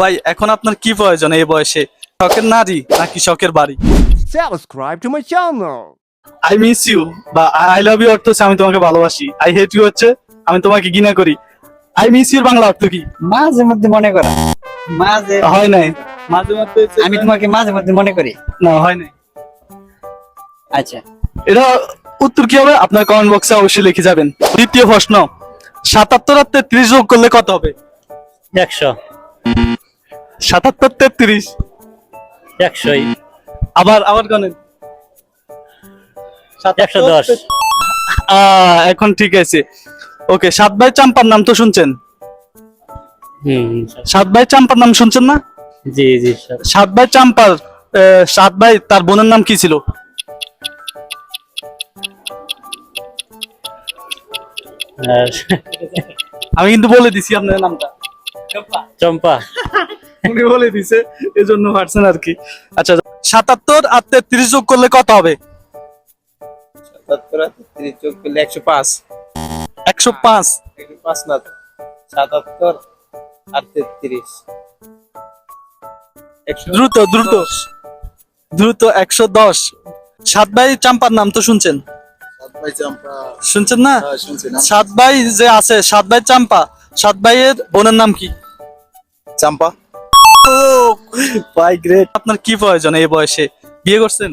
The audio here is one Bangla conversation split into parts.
ভাই এখন আপনার কি প্রয়োজন এই বয়সে? শখের নারী নাকি শখের বাড়ি? Subscribe to my channel. I miss you বা আই লাভ ইউ অর্থ আমি তোমাকে ভালোবাসি। আই হেট ইউ হচ্ছে আমি তোমাকে ঘৃণা করি। আই মিস ইউর বাংলা অর্থ কি? মাঝে মধ্যে মনে করা। মাঝে। হয় নাই? মাঝে মধ্যে আমি তোমাকে মাঝে মধ্যে মনে করি। না হয় নাই। আচ্ছা। এটা উত্তর কি হবে? আপনার কমেন্ট বক্সে অবশ্যই লিখে যাবেন। দ্বিতীয় প্রশ্ন সাতাত্তর আর তেত্রিশ যোগ করলে কত হবে? একশো। সাতাত্তর তেত্রিশ। একশোই। আবার আবার গণেন একশো দশ। এখন ঠিক আছে। ওকে সাত ভাই চাম্পার নাম তো শুনছেন? সাত ভাই চাম্পার নাম শুনছেন না? জি জি সাত ভাই চাম্পার সাত ভাই তার বোনের নাম কি ছিল? আমি কিন্তু বলে দিছি আপনার নামটা। চম্পা চম্পা। উনি বলে দিছে এই জন্য পারছেন আর কি আচ্ছা সাতাত্তর আর তেত্রিশ যোগ করলে কত হবে? সাতাত্তর আর তেত্রিশ যোগ করলে একশো পাঁচ। একশো পাঁচ। পাঁচ না তো। সাতাত্তর আর তেত্রিশ। দ্রুত দ্রুত দ্রুত একশো দশ। সাত ভাই চাম্পার নাম তো শুনছেন? শুনছেন না? সাত ভাই যে আছে সাত ভাই চাম্পা সাত ভাইয়ের বোনের নাম কি? চাম্পা। ও ভাই গ্রেট আপনার কি প্রয়োজন এই বয়সে? বিয়ে করছেন?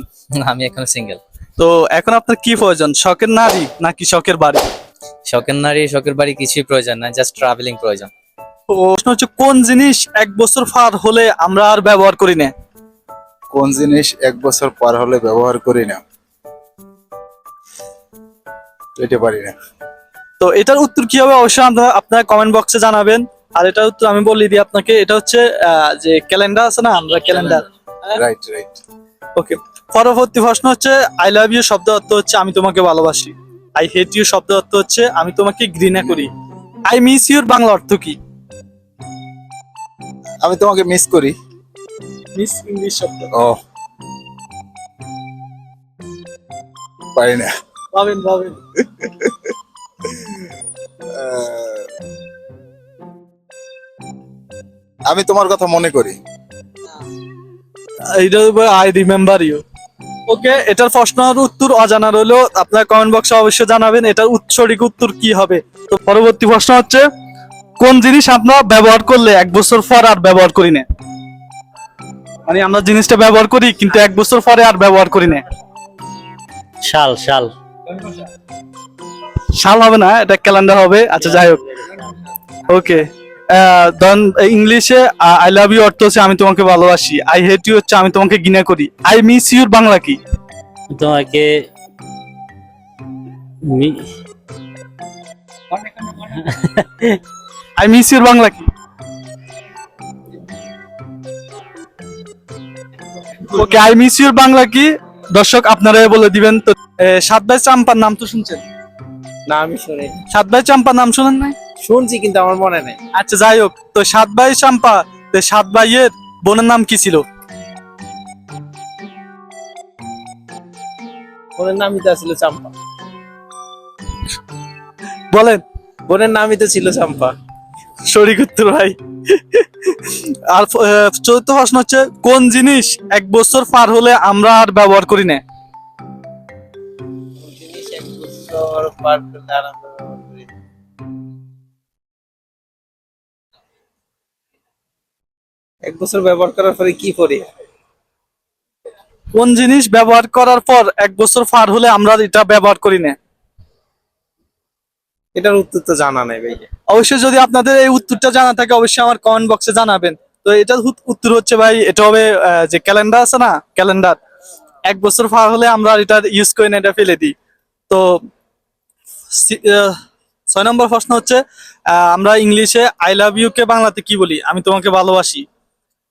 আমি এখন সিঙ্গেল তো এখন আপনার কি প্রয়োজন? শখের নারী নাকি শখের বাড়ি? শখের নারী শখের বাড়ি কিছুই প্রয়োজন না জাস্ট ট্রাভেলিং প্রয়োজন। প্রশ্ন হচ্ছে কোন জিনিস এক বছর পার হলে আমরা আর ব্যবহার করি না? কোন জিনিস এক বছর পার হলে ব্যবহার করি না? এটা পারি না। তো এটার উত্তর কি হবে অবশ্যই আপনারা আপনারা কমেন্ট বক্সে জানাবেন। আর এটার উত্তর আমি বলে দিই আপনাকে এটা হচ্ছে যে ক্যালেন্ডার আছে না আমরা ক্যালেন্ডার রাইট রাইট ওকে পরবর্তী প্রশ্ন হচ্ছে আই লাভ ইউ শব্দ অর্থ হচ্ছে আমি তোমাকে ভালোবাসি। আই হেট ইউ শব্দ অর্থ হচ্ছে আমি তোমাকে ঘৃণা করি। আই মিস ইউর বাংলা অর্থ কি? আমি তোমাকে মিস করি। মিস ইংলিশ শব্দ। ও। পারি না। পাবেন পাবেন। আমি তোমার কথা মনে করি। এইটা আই রিমেম্বার ইউ ওকে এটার প্রশ্নের উত্তর অজানা রইল। আপনার কমেন্ট বক্সে অবশ্যই জানাবেন এটার উৎ- সঠিক উত্তর কি হবে। তো পরবর্তী প্রশ্ন হচ্ছে কোন জিনিস আমরা ব্যবহার করলে এক বছর পর আর ব্যবহার করি না? মানে আমরা জিনিসটা ব্যবহার করি কিন্তু এক বছর পরে আর ব্যবহার করি না। শাল শাল। সাল হবে না এটা ক্যালেন্ডার হবে। আচ্ছা যাই হোক। ওকে। ইংলিশে আই লাভ ইউ অর্থ হচ্ছে আমি তোমাকে ভালোবাসি। আই হেট ইউ হচ্ছে আমি তোমাকে ঘৃণা করি। আই মিস ইউর বাংলা কি? তোমাকে আই মিস ইউর বাংলা কি? Okay I miss your Bangla কি? দর্শক আপনারাই বলে দিবেন তো সাত ভাই চাম্পার নাম তো শুনছেন? না আমি শুনি সাত ভাই চাম্পার নাম শুনেন নাই? শুনছি কিন্তু আমার মনে নেই। আচ্ছা যাই হোক তো সাত ভাই চাম্পা তো সাত ভাইয়ের বোনের নাম কি ছিল? বোনের নামই তো ছিল চাম্পা। বলেন। বোনের নামই তো ছিল চাম্পা। শরিক উত্তর ভাই। আর চতুর্থ প্রশ্ন হচ্ছে কোন জিনিস এক বছর পার হলে আমরা আর ব্যবহার করি না? জিনিস এক বছর পার আর আমরা এক বছর ব্যবহার করার পরে কি করি? কোন জিনিস ব্যবহার করার পর এক বছর পার হলে আমরা এটা ব্যবহার করি না? এটার উত্তর তো জানা নাই ভাই অবশ্যই যদি আপনাদের এই উত্তরটা জানা থাকে অবশ্যই আমার কমেন্ট বক্সে জানাবেন। তো এটার উত্তর হচ্ছে ভাই এটা হবে যে ক্যালেন্ডার আছে না ক্যালেন্ডার এক বছর পার হলে আমরা এটা ইউজ করি না এটা ফেলে দিই। তো ছয় নম্বর প্রশ্ন হচ্ছে আমরা ইংলিশে আই লাভ ইউ কে বাংলাতে কি বলি? আমি তোমাকে ভালোবাসি।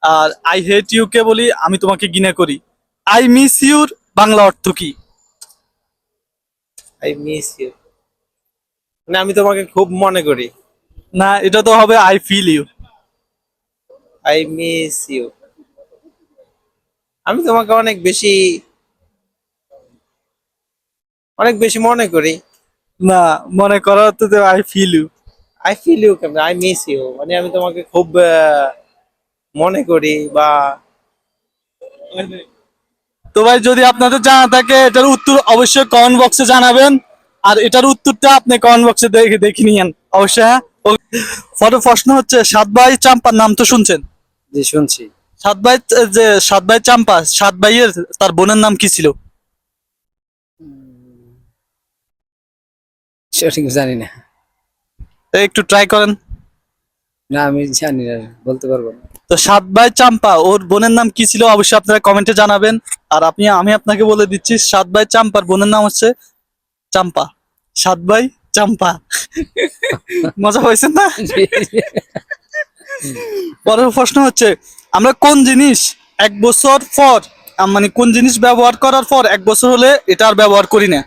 আর আই হেট ইউ কে বলি আমি তোমাকে ঘৃণা করি। আই মিস ইউর বাংলা অর্থ কি? আই মিস ইউ মানে আমি তোমাকে খুব মনে করি। না এটা তো হবে I feel you I miss you আমি তোমাকে অনেক বেশি অনেক বেশি মনে করি। না মনে করো তো I feel you I feel you কেমন? আই মিস ইউ মানে আমি তোমাকে খুব আহ, মনে করি বা তো ভাই যদি আপনাদের জানা থাকে এটার উত্তর অবশ্যই কমেন্ট বক্সে জানাবেন। আর এটার উত্তরটা আপনি কমেন্ট বক্সে দেখে দেখে নিয়েন। অবশ্যই হ্যাঁ? ফটো প্রশ্ন হচ্ছে সাত ভাই চাম্পার নাম তো শুনছেন? জি শুনছি। সাত ভাই যে সাত ভাই চাম্পা সাত ভাইয়ের তার বোনের নাম কি ছিল? সঠিক জানি না। একটু ট্রাই করেন। না আমি জানি না বলতে পারব না। তো সাত ভাই চাম্পা ওর বোনের নাম কি ছিল অবশ্যই আপনারা কমেন্টে জানাবেন। আর আপনি আমি আপনাকে বলে দিচ্ছি সাত ভাই চাম্পার বোনের নাম হচ্ছে চাম্পা। সাত ভাই চাম্পা। মজা হয়েছে না? পরের প্রশ্ন হচ্ছে আমরা কোন জিনিস এক বছর পর মানে কোন জিনিস ব্যবহার করার পর এক বছর হলে এটা আর ব্যবহার করি না?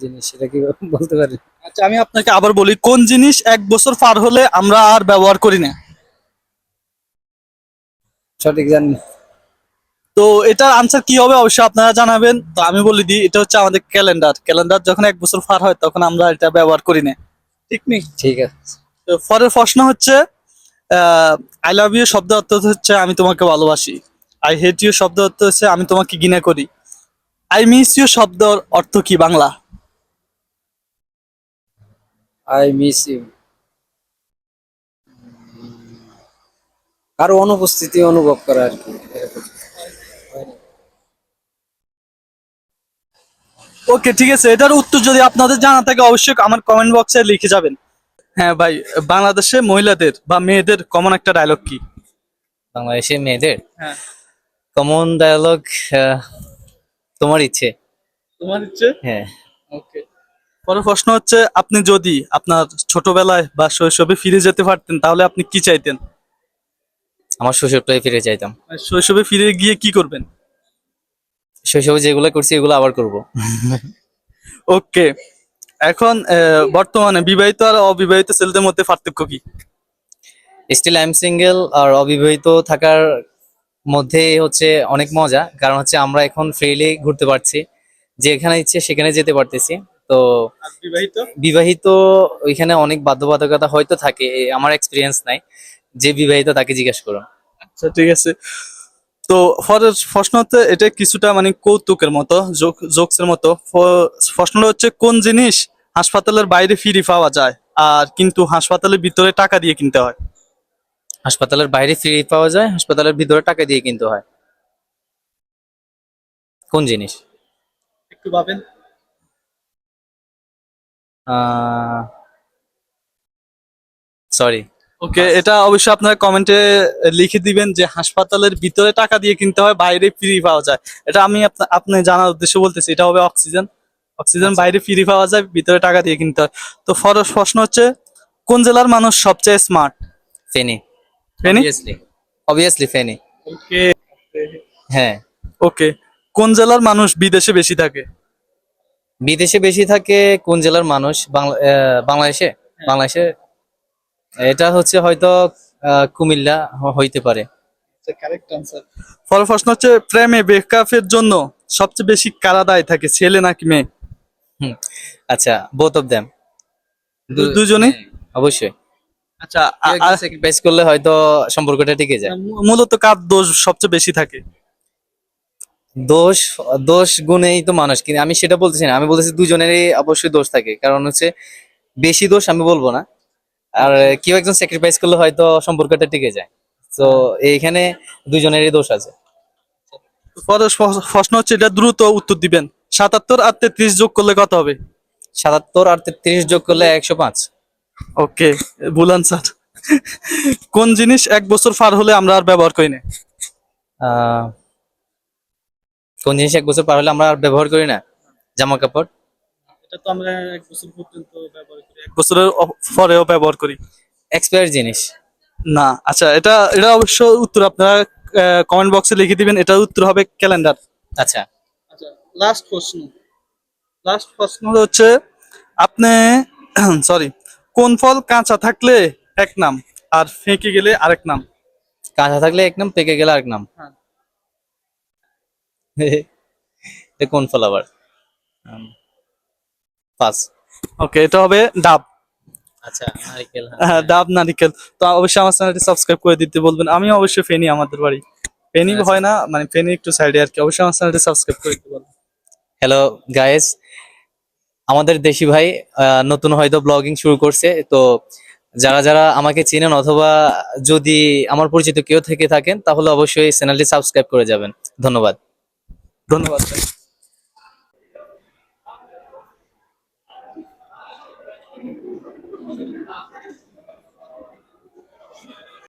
জিনিস সেটা কি বলতে পারি? আচ্ছা আমি আপনাকে আবার বলি কোন জিনিস এক বছর পার হলে আমরা আর ব্যবহার করি না? সঠিক জানি তো এটার আনসার কি হবে অবশ্যই আপনারা জানাবেন। তো আমি বলে দিই এটা হচ্ছে আমাদের ক্যালেন্ডার ক্যালেন্ডার যখন এক বছর পার হয় তখন আমরা এটা ব্যবহার করি না। ঠিক নেই? ঠিক আছে। তো পরের প্রশ্ন হচ্ছে আই লাভ ইউ শব্দ অর্থ হচ্ছে আমি তোমাকে ভালোবাসি। আই হেট ইউ শব্দ অর্থ হচ্ছে আমি তোমাকে ঘৃণা করি। আই মিস ইউ শব্দ অর্থ কি বাংলা? I miss you. কারও অনুপস্থিতি অনুভব করা আর কি ওকে ঠিক আছে এটার উত্তর যদি আপনাদের জানা থাকে অবশ্যই আমার কমেন্ট বক্সে লিখে যাবেন। হ্যাঁ ভাই বাংলাদেশে মহিলাদের বা মেয়েদের কমন একটা ডায়লগ কি? বাংলাদেশে মেয়েদের? হ্যাঁ। কমন ডায়ালগ তোমার ইচ্ছে। তোমার ইচ্ছে? হ্যাঁ। ওকে পরের প্রশ্ন হচ্ছে আপনি যদি আপনার ছোটবেলায় বা শৈশবে ফিরে যেতে পারতেন তাহলে আপনি কি চাইতেন? আমার শৈশবটাই ফিরে চাইতাম। শৈশবে ফিরে গিয়ে কি করবেন? শৈশবে যেগুলো করছি এগুলো আবার করব। ওকে। এখন বর্তমানে বিবাহিত আর অবিবাহিত ছেলেদের মধ্যে পার্থক্য কি? স্টিল আই এম সিঙ্গেল আর অবিবাহিত থাকার মধ্যে হচ্ছে অনেক মজা। কারণ হচ্ছে আমরা এখন ফ্রিলি ঘুরতে পারছি। যেখানে ইচ্ছে সেখানে যেতে পারতেছি। তো বিবাহিত? বিবাহিত ওইখানে অনেক বাধ্যবাধকতা হয়তো থাকে আমার এক্সপিরিয়েন্স নাই। যে বিবাহিত তাকে জিজ্ঞেস করুন। আচ্ছা ঠিক আছে। তো পরের প্রশ্ন হচ্ছে এটা কিছুটা মানে কৌতুকের মতো জোকসের মতো। প্রশ্নটা হচ্ছে কোন জিনিস হাসপাতালের বাইরে ফ্রি পাওয়া যায়? আর কিন্তু হাসপাতালের ভিতরে টাকা দিয়ে কিনতে হয়? হাসপাতালের বাইরে ফ্রি পাওয়া যায় হাসপাতালের ভিতরে টাকা দিয়ে কিনতে হয়। কোন জিনিস? একটু ভাবেন। সরি ওকে এটা অবশ্যই আপনারা কমেন্টে লিখে দিবেন যে হাসপাতালের ভিতরে টাকা দিয়ে কিনতে হয় বাইরে ফ্রি পাওয়া যায়। এটা আমি আপনা- আপনি জানার উদ্দেশ্যে বলতেছি এটা হবে অক্সিজেন অক্সিজেন বাইরে ফ্রি পাওয়া যায় ভিতরে টাকা দিয়ে কিনতে হয়। তো ফরস প্রশ্ন হচ্ছে কোন জেলার মানুষ সবচেয়ে smart Feni. Feni? Obviously Feni. Okay হ্যাঁ। ওকে কোন জেলার মানুষ বিদেশে বেশি থাকে? বিদেশে বেশি থাকে কোন জেলার মানুষ? বাংলাদেশে? বাংলাদেশে? এটা হচ্ছে হয়তো আহ, কুমিল্লা হইতে পারে। পরের প্রশ্ন হচ্ছে প্রেমে ব্রেকআপের জন্য সবচেয়ে বেশি কারা দায় থাকে ছেলে নাকি মেয়ে? আচ্ছা বোথ অফ দেম দু- দুজনেই? অবশ্যই। আচ্ছা স্যাক্রিফাইস করলে হয়তো সম্পর্কটা টিকে যায়। মূলত কার দোষ সবচেয়ে বেশি থাকে? দোষ দোষ গুণেই তো মানুষ। কিন্তু আমি সেটা বলতেছি না আমি বলতেছি দুজনেরই অবশ্যই দোষ থাকে। কারণ হচ্ছে বেশি দোষ আমি বলব না। আর কেউ একজন স্যাক্রিফাইস করলে হয়তো সম্পর্কটা টিকে যায়। তো এইখানে দুজনেরই দোষ আছে। প্রশ্ন হচ্ছে এটা দ্রুত উত্তর দিবেন। সাতাত্তর আর তেত্রিশ যোগ করলে কত হবে? সাতাত্তর আর তেত্রিশ যোগ করলে একশো পাঁচ। ওকে ভুল আনসার কোন জিনিস এক বছর পার হলে আমরা আর ব্যবহার করি না? কোন জিনিস এক বছর পার হলে আমরা আর ব্যবহার করি না জামা কাপড়। এটা তো আমরা এক বছর পর্যন্ত ব্যবহার করি। এক বছরের পরেও ব্যবহার করি। এক্সপায়ার জিনিস। না আচ্ছা এটা এটা অবশ্য উত্তর আপনারা কমেন্ট বক্সে লিখে দিবেন এটার উত্তর হবে ক্যালেন্ডার আচ্ছা। আচ্ছা লাস্ট প্রশ্ন। লাস্ট প্রশ্ন হচ্ছে আপনি সরি কোন ফল কাঁচা থাকলে এক নাম আর ফেঁকে গেলে আরেক নাম? কাঁচা থাকলে এক নাম পেকে গেলে আরেক নাম। হ্যাঁ। কোন ফল আবার পাস। ওকে এটা হবে ডাব। আচ্ছা নারিকেল হ্যাঁ। ডাব নারিকেল। তো অবশ্যই আমার চ্যানেলটি সাবস্ক্রাইব করে দিতে বলবেন। আমি অবশ্যই ফেনি আমাদের বাড়ি। ফেনি আচ্ছা। হয় না মানে ফেনি একটু সাইডে আর কি। অবশ্যই আমার চ্যানেলটি সাবস্ক্রাইব করে দিতে বলবেন। হ্যালো গাইস আমাদের দেশি ভাই নতুন হয়তো ব্লগিং শুরু করছে। তো যারা যারা আমাকে চেনেন অথবা যদি আমার পরিচিত কেউ থেকে থাকেন তাহলে অবশ্যই চ্যানেলটি সাবস্ক্রাইব করে যাবেন। ধন্যবাদ। ধন্যবাদ